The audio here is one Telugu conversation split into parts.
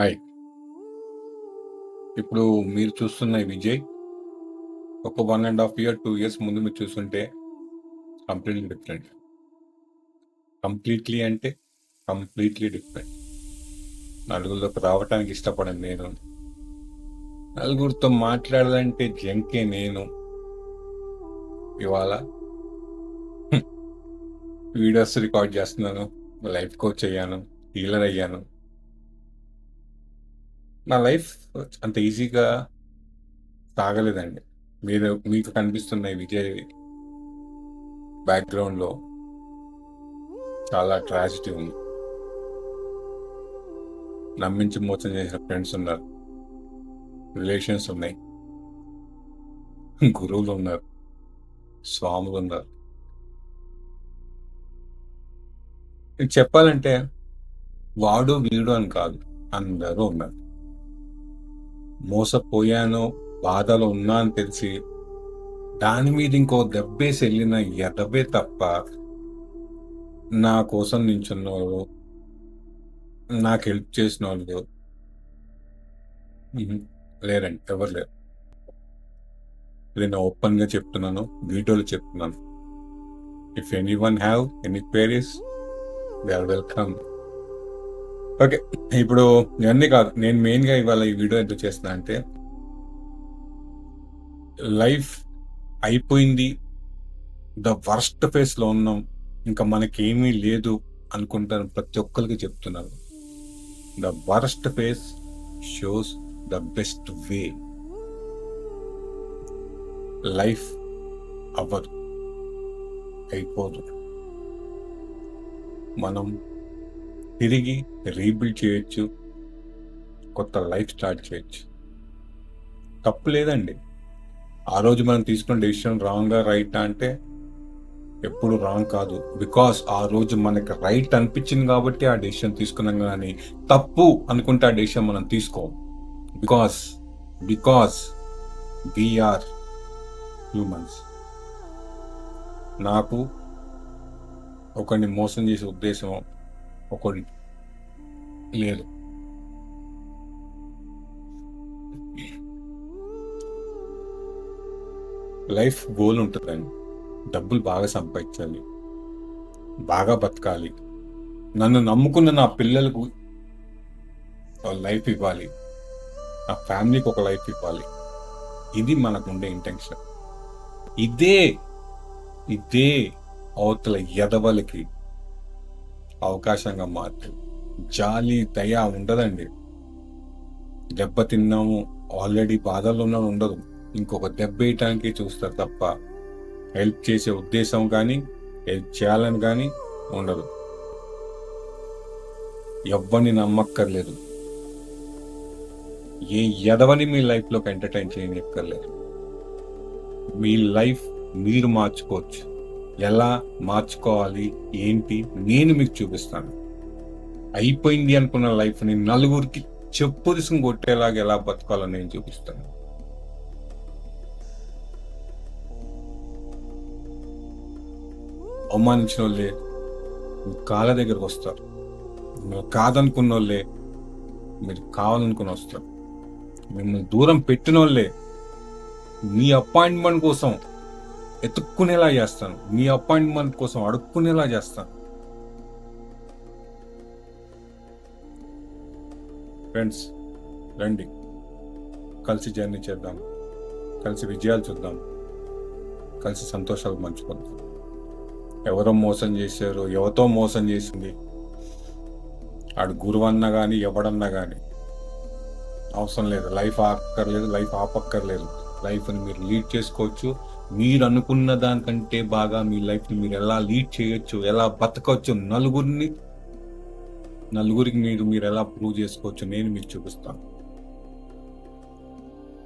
హాయ్. ఇప్పుడు మీరు చూస్తున్న విజయ్ ఒక one and half year, two years ముందు మీరు చూస్తుంటే కంప్లీట్‌లీ డిఫరెంట్. కంప్లీట్‌లీ అంటే కంప్లీట్‌లీ డిఫరెంట్. నలుగురిలోకి రావటానికి ఇష్టపడను నేను. నలుగురితో మాట్లాడాలంటే జంకే నేను. ఇవాళ వీడియోస్ రికార్డ్ చేస్తున్నాను. లైఫ్ కోచ్ అయ్యాను. హీలర్ అయ్యాను. నా లైఫ్ అంత ఈజీగా సాగలేదండి. మీరు మీకు కనిపిస్తున్న ఈ విజయ్ బ్యాక్‌గ్రౌండ్‌లో చాలా ట్రాజెడీ ఉంది. నమ్మించి మోసం చేసిన ఫ్రెండ్స్ ఉన్నారు. రిలేషన్స్ ఉన్నాయి. గురువులున్నారు. స్వాములున్నారు. ఇది చెప్పాలంటే వాడు, వీడు అని కాదు. అందరూ ఉన్నారు. మోసపోయాను, బాధలో ఉన్నా అని తెలిసి దాని మీద ఇంకో దెబ్బేసి వెళ్ళిన ఎదవే తప్ప నా కోసం నించున్నోళ్ళు నాకు హెల్ప్ చేసిన వాళ్ళు లేరండి. ఎవరు లేరు. ఇది నేను ఓపెన్‌గా చెప్తున్నాను. వీడియోలో చెప్తున్నాను. If anyone have any queries they are welcome. Okay. ఇప్పుడు ఇవన్నీ కాదు. నేను మెయిన్‌గా ఇవాళ ఈ వీడియో ఎందుకు చేస్తున్నా అంటే లైఫ్ అయిపోయింది. ద వర్స్ట్ ఫేస్లో ఉన్నాం. ఇంకా మనకేమీ లేదు అనుకుంటాను ప్రతి ఒక్కరికి చెప్తున్నారు the worst face shows the best way. Life అవ్వదు. అయిపోదు. మనం తిరిగి రీబిల్డ్ చేయొచ్చు. కొత్త లైఫ్ స్టార్ట్ చేయొచ్చు. తప్పు లేదండి. ఆ రోజు మనం తీసుకున్న డెసిషన్ రాంగా, రైటా అంటే ఎప్పుడు రాంగ్ కాదు. బికాస్ ఆ రోజు మనకి రైట్ అనిపించింది కాబట్టి ఆ డెసిషన్ తీసుకున్నాం కానీ తప్పు అనుకుంటే ఆ డెసిషన్ మనం తీసుకోం. Because because we are humans. నాకు ఒకరిని మోసం చేసే ఉద్దేశం ఒకటి లేదు. లైఫ్ గోల్ ఉంటుందండి డబ్బులు బాగా సంపాదించాలి. బాగా బతకాలి. నన్ను నమ్ముకున్న నా పిల్లలకు ఒక లైఫ్ ఇవ్వాలి. నా ఫ్యామిలీకి ఒక లైఫ్ ఇవ్వాలి. ఇది మనకుండే ఇంటెన్షన్. ఇదే ఇదే అవతల ఎదవలకి అవకాశంగా మారుతుంది జాలి, దయ ఉండదండి. దెబ్బ తిన్నాము, ఆల్రెడీ బాధల్లో ఉన్నాం ఉండదు. ఇంకొక దెబ్బ వేయటానికి చూస్తారు తప్ప హెల్ప్ చేసే ఉద్దేశం కానీ హెల్ప్ చేయాలని కానీ ఉండదు. ఎవ్వరిని నమ్మక్కర్లేదు. ఏ ఎదవని మీ లైఫ్‌లోకి ఎంటర్‌టైన్ చేయనిక్కర్లేదు. మీ లైఫ్ మీరు మార్చుకోవచ్చు. ఎలా మార్చుకోవాలి, ఏంటి నేను మీకు చూపిస్తాను. అయిపోయింది అనుకున్న లైఫ్‌ని నలుగురికి చెప్పు తీసుకొని కొట్టేలాగా ఎలా బతకాలో నేను చూపిస్తాను. అవమానించిన వాళ్ళే కాళ్ళ దగ్గరకొస్తారు. మీరు కాదనుకున్నోళ్ళే మీరు కావాలనుకుని వస్తారు. మిమ్మల్ని దూరం పెట్టినోళ్ళే మీ అపాయింట్‌మెంట్ కోసం ఎతుక్కునేలా చేస్తాను. మీ అపాయింట్‌మెంట్ కోసం అడుక్కునేలా చేస్తాను. ఫ్రెండ్స్ రండి. కలిసి జర్నీ చేద్దాం. కలిసి విజయాలు చూద్దాం. కలిసి సంతోషాలు పంచుకుందాం. ఎవరో మోసం చేశారు, ఎవతో మోసం చేసింది. ఆడు గురువన్నా కానీ ఎవడన్నా కానీ అవసరం లేదు. లైఫ్ ఆపక్కర్లేదు. లైఫ్ ఆపక్కర్లేదు. లైఫ్‌ని మీరు లీడ్ చేసుకోవచ్చు. మీరు అనుకున్న దానికంటే బాగా మీ లైఫ్‌ని మీరు ఎలా లీడ్ చేయొచ్చు, ఎలా బతకవచ్చు నలుగురిని నలుగురికి మీరు మీరు ఎలా ప్రూవ్ చేసుకోవచ్చు నేను మీకు చూపిస్తాను.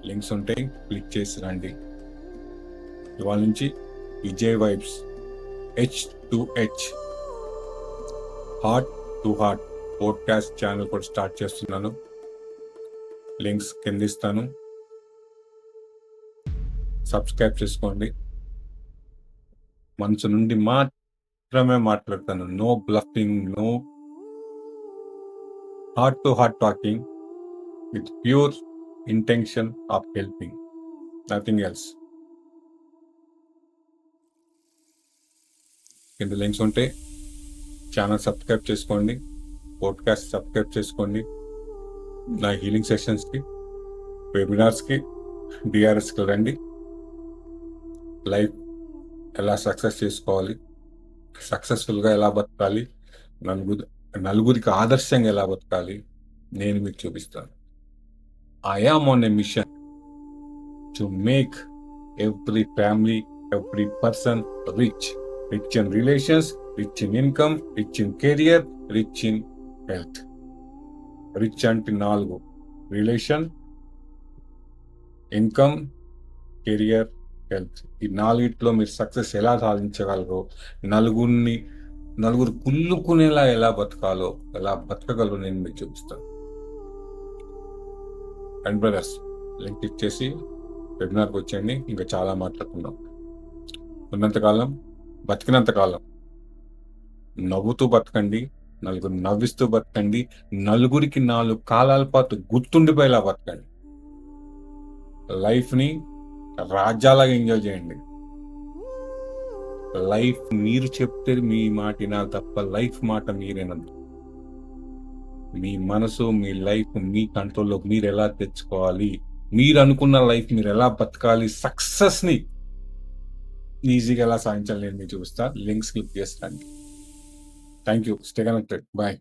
లింక్స్ ఉంటాయి. క్లిక్ చేసి రండి. ఇవాళ నుంచి Vijay vibes H to H heart to heart podcast channel కూడా స్టార్ట్ చేస్తున్నాను. లింక్స్ కింద ఇస్తాను. సబ్స్క్రైబ్ చేసుకోండి. మనసు నుండి మాత్రమే మాట్లాడతాను. No bluffing, no heart to heart talking. With pure intention of helping nothing else కింద లింక్స్ ఉంటే ఛానల్ సబ్స్క్రైబ్ చేసుకోండి పోడ్కాస్ట్ సబ్స్క్రైబ్ చేసుకోండి నా హీలింగ్ సెషన్స్కి వెబినార్స్కి డిఆర్ఎస్కి రండి లైఫ్ ఎలా సక్సెస్ చేసుకోవాలి సక్సెస్ఫుల్గా ఎలా బతకాలి నలుగురు నలుగురికి ఆదర్శంగా ఎలా బతకాలి నేను మీకు చూపిస్తాను. I am on a mission to make every family every person rich rich in relations rich in income rich in career rich in health rich అంటే నాలుగు. రిలేషన్ ఇన్కమ్ కెరియర్ హెల్త్ ఈ నాలుగిట్లో మీరు సక్సెస్ ఎలా సాధించగలరు నలుగురిని నలుగురు కుళ్ళుకునేలా ఎలా బతకాలో ఎలా బతకగలరు నేను మీకు చూపిస్తాను. అండ్ బ్రదర్స్ లింక్ ఇచ్చేసి వెబినార్కి వచ్చేయండి. ఇంకా చాలా మాట్లాడుకుందాం. ఉన్నంతకాలం బతికినంతకాలం నవ్వుతూ బతకండి నలుగురు నవ్విస్తూ బతకండి నలుగురికి నాలుగు కాలాల పాటు గుర్తుండిపోయేలా బతకండి. లైఫ్ని రాజ్యాలాగా ఎంజాయ్ చేయండి. లైఫ్ మీరు చెప్తే మీ మాట వినాలి తప్ప లైఫ్ మాట మీరేనద్దు మీ మనసు మీ లైఫ్ మీ కంట్రోల్లో మీరు ఎలా తెచ్చుకోవాలి మీరు అనుకున్న లైఫ్ మీరు ఎలా బతకాలి సక్సెస్ని ఈజీగా ఎలా సాధించాలి నేను మీకు చూపిస్తా. లింక్స్ క్లిక్ చేస్తాను. Thank you stay connected bye